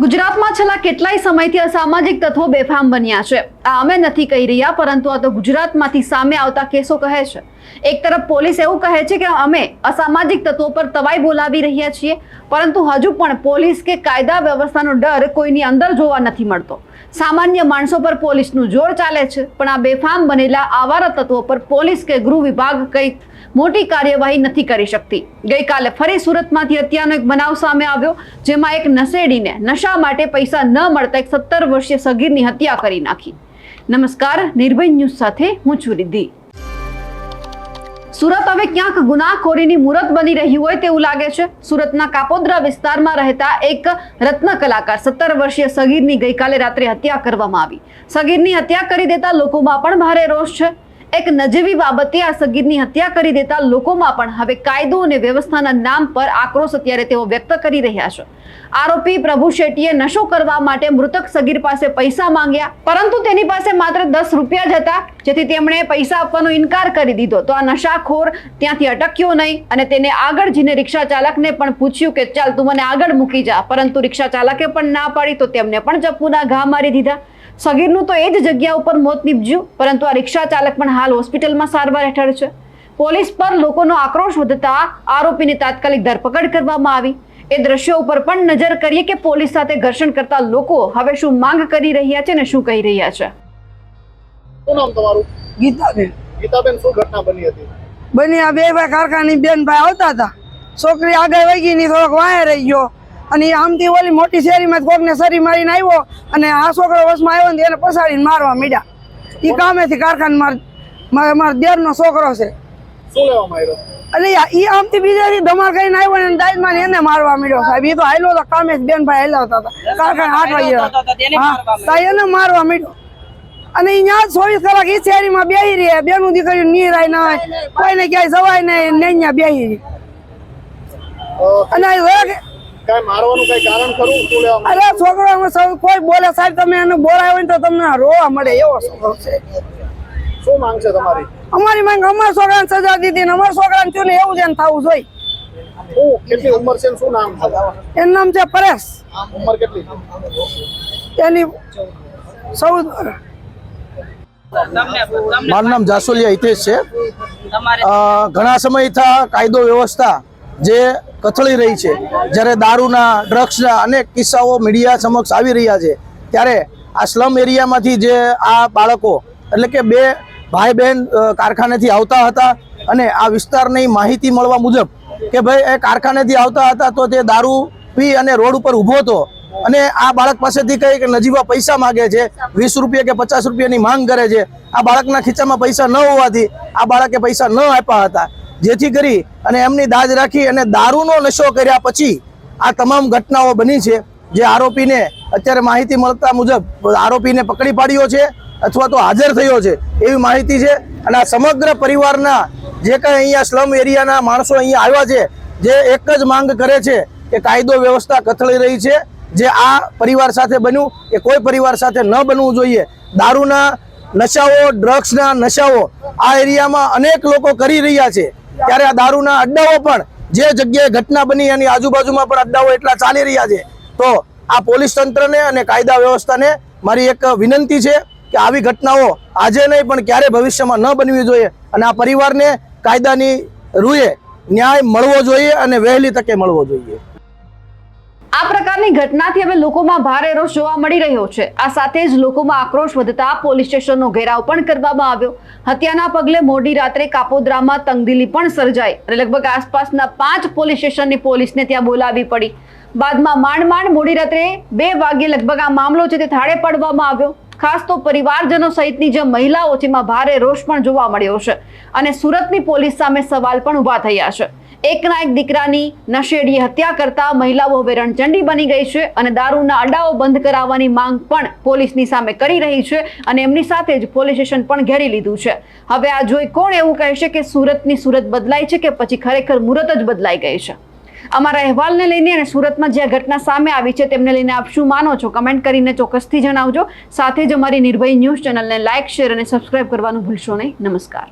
ગુજરાતમાં છેલ્લા કેટલાય સમયથી અસામાજિક તત્વો બેફામ બન્યા છે. આ અમે નથી કહી રહ્યા, પરંતુ આ તો ગુજરાતમાંથી સામે આવતા કેસો કહે છે. એક તરફ પોલીસ એવું કહે છે કે અમે અસામાજિક તત્વો પર તવાઈ બોલાવી રહ્યા છીએ, પરંતુ હજુ પણ પોલીસ કે કાયદા વ્યવસ્થાનો ડર કોઈની અંદર જોવા નથી મળતો. સામાન્ય માણસો પર પોલીસનું જોર ચાલે છે, પણ આ બેફામ બનેલા આવારા તત્વો પર પોલીસ કે ગૃહ વિભાગ કંઈ મોટી કાર્યવાહી નથી કરી શકતી. ગઈકાલે ફરી સુરતમાંથી હત્યાનો એક બનાવ સામે આવ્યો, જેમાં એક નશેડીને નશા માટે પૈસા ન મળતા એક સત્તર વર્ષીય સગીરની હત્યા કરી નાખી. નમસ્કાર, નિર્ભય ન્યૂઝ સાથે હું છું રિદ્ધિ. સુરત હવે ક્યાંક ગુનાખોરીની મૂરત બની રહ્યું હોય તેવું લાગે છે. સુરતના કાપોદ્રા વિસ્તારમાં રહેતા એક રત્ન કલાકાર સત્તર વર્ષીય સગીરની ગઈકાલે રાત્રે હત્યા કરવામાં આવી. સગીરની હત્યા કરી દેતા લોકોમાં પણ ભારે રોષ છે. એક નજીવી બાબતે આ સગીરની હત્યા કરી દેતા લોકોમાં પણ હવે કાયદો અને વ્યવસ્થાના નામ પર આક્રોશ અત્યારે તેઓ વ્યક્ત કરી રહ્યા છે. આરોપી પ્રભુ શેટ્ટીએ નશો કરવા માટે મૃતક સગીર પાસે પૈસા માંગ્યા, પરંતુ તેની પાસે માત્ર દસ રૂપિયા જ હતા, જેથી તેમણે પૈસા આપવાનો ઇનકાર કરી દીધો. તો આ નશાખોર ત્યાંથી અટક્યો નહીં અને તેને આગળ જઈને રિક્ષા ચાલકને પણ પૂછ્યું કે, ચાલ તું મને આગળ મૂકી જા. પરંતુ રિક્ષા ચાલકે પણ ના પાડી, તો તેમને પણ ચપ્પુના ઘા મારી દીધા. સગીરનું તો એ જ જગ્યા ઉપર મોત નીપજ્યું પરંતુ આ રિક્ષા ચાલક પણ હાલ હોસ્પિટલમાં સારવાર હેઠળ છે. પોલીસ પર લોકોનો આક્રોશ વધતા આરોપીની તાત્કાલિક ધરપકડ કરવામાં આવી. એ દ્રશ્યો ઉપર પણ નજર કરીએ કે પોલીસ સાથે ઘર્ષણ કરતા લોકો હવે શું માંગ કરી રહ્યા છે ને શું કહી રહ્યા છે? શું નામ તમારું? ગીતાબેન. ગીતાબેન શું ઘટના બની હતી? બની આ બે ભાઈ કારખાની બેન ભાઈ આવતા હતા. છોકરી આગળ વહી ગઈ ની થોડોક વાયા રહી ગયો. અને આમથી ઓલી મોટી શેરીમાં કોકને સરી મારીને આવ્યો અને આ છોકરો વસમાં આવ્યો ને એને પસાડીને મારવા મીડ્યા. એ કામેથી કારખાને માર મારા દેરનો છોકરો છે. અને એ આમથી બીજાથી ધમાલ કરીને આવ્યો ને દાજમાં ને એને મારવા મીડ્યો સાહેબ. એ તો હાલ્યો હતો કામે બેન ભાઈ હાલ્યા હતા કારખાને આઠ વાગે હા તા એને મારવા મીડ્યો. અને અહીંયા ચોવીસ કલાક ઈ શેરીમાં બેહી રહી. બેનું નીર નીરાય ના હોય. કોઈને ક્યાંય જવાય નહીં ને અહીંયા બેહી રહી. અને કાંઈ મારવાનું કઈ કારણ ખરું? શું લેવા અરે છોકરો અમે સૌ કોઈ બોલે સાહેબ તમે એને બોલાય હોય ને તો તમને રોવા મળે એવો છોકરો છે. શું માંગ છે તમારી? અમારી માંગ અમારા છોકરાને સજા દીધી ને અમારા છોકરાને થયું ને એવું જ એને થવું જોઈએ. કેટલી ઉંમર છે શું નામ છે? એનું નામ છે પરેશ. ઉંમર કેટલી? એની ચૌદ મારું નામ જાસોલિયા હિતેશ છે. ઘણા સમયથી કાયદો વ્યવસ્થા જે કથળી રહી છે. જ્યારે દારૂના ડ્રગ્સના અનેક કિસ્સાઓ મીડિયા સમક્ષ આવી રહ્યા છે, ત્યારે આ સ્લમ એરિયામાંથી જે આ બાળકો, એટલે કે બે ભાઈ બહેન કારખાનેથી આવતા હતા અને આ વિસ્તારની માહિતી મળવા મુજબ કે ભાઈ એ કારખાનેથી આવતા હતા તો તે દારૂ પી અને રોડ ઉપર ઊભો હતો અને આ બાળક પાસેથી કંઈક નજીવા પૈસા માગે છે, વીસ રૂપિયા કે પચાસ રૂપિયાની માંગ કરે છે. આ બાળકના ખીચામાં પૈસા ન હોવાથી આ બાળકે પૈસા ન આપ્યા હતા. જેથી કરી અને એમની દાજ રાખી અને દારૂનો નશો કર્યા પછી આ તમામ ઘટનાઓ બની છે. જે આરોપીને અત્યારે માહિતી મળતા મુજબ આરોપીને પકડી પાડ્યો છે અથવા તો હાજર થયો છે એવી માહિતી છે. અને આ સમગ્ર પરિવારના જે કાંઈ અહીંયા સ્લમ એરિયાના માણસો અહીંયા આવ્યા છે, જે એક જ માંગ કરે છે કે કાયદો વ્યવસ્થા કથળી રહી છે. જે આ પરિવાર સાથે બન્યું એ કોઈ પરિવાર સાથે ન બનવું જોઈએ. દારૂના નશાઓ, ડ્રગ્સના નશાઓ આ એરિયામાં અનેક લોકો કરી રહ્યા છે. ત્યારે આ દારૂના અડ્ડાઓ પણ જે જગ્યાએ ઘટના બની એની આજુબાજુમાં પણ અડ્ડાઓ એટલા ચાલી રહ્યા છે. તો આ પોલીસ તંત્રને અને કાયદા વ્યવસ્થાને મારી એક વિનંતી છે કે આવી ઘટનાઓ આજે નહીં, પણ ક્યારે ભવિષ્યમાં ન બનવી જોઈએ અને આ પરિવારને કાયદાની રૂએ ન્યાય મળવો જોઈએ અને વહેલી તકે મળવો જોઈએ. આ પ્રકારની ઘટનાથી હવે લોકોમાં ભારે રોષ જોવા મળી રહ્યો છે. આ સાથે જ લોકોમાં આક્રોશ વધતા પોલીસ સ્ટેશનનો ઘેરાવ પણ કરવામાં આવ્યો. હત્યાના પગલે મોડી રાત્રે કાપોદ્રામાં તંગદિલી પણ સર્જાઈ અને લગભગ આસપાસના પાંચ પોલીસ સ્ટેશનની પોલીસને ત્યાં બોલાવી પડી. બાદમાં માંડ માંડ મોડી રાત્રે બે વાગ્યે લગભગ આ મામલો છે તે થાળે પાડવામાં આવ્યો. ખાસ તો પરિવારજનો સહિતની જે મહિલાઓ છે ભારે રોષ પણ જોવા મળ્યો છે અને સુરતની પોલીસ સામે સવાલ પણ ઊભા થયા છે. એકના એક દીકરાની નશેડીએ હત્યા કરતા મહિલાઓ હવે રણચંડી બની ગઈ છે અને દારૂના અડાઓ બંધ કરાવવાની માંગ પણ પોલીસની સામે કરી રહી છે અને એમની સાથે જ પોલીસ સ્ટેશન પણ ઘેરી લીધું છે. હવે આ જોઈ કોણ એવું કહેશે કે સુરતની સુરત બદલાઈ છે કે પછી ખરેખર મુરત જ બદલાઈ ગઈ છે? અમારા અહેવાલને લઈને અને સુરતમાં જે ઘટના સામે આવી છે તેમને લઈને આપ શું માનો છો? કમેન્ટ કરીને ચોક્કસથી જણાવજો. સાથે જ અમારી નિર્ભય ન્યૂઝ ચેનલને લાઇક શેર અને સબસ્ક્રાઇબ કરવાનું ભૂલશો નહીં. નમસ્કાર.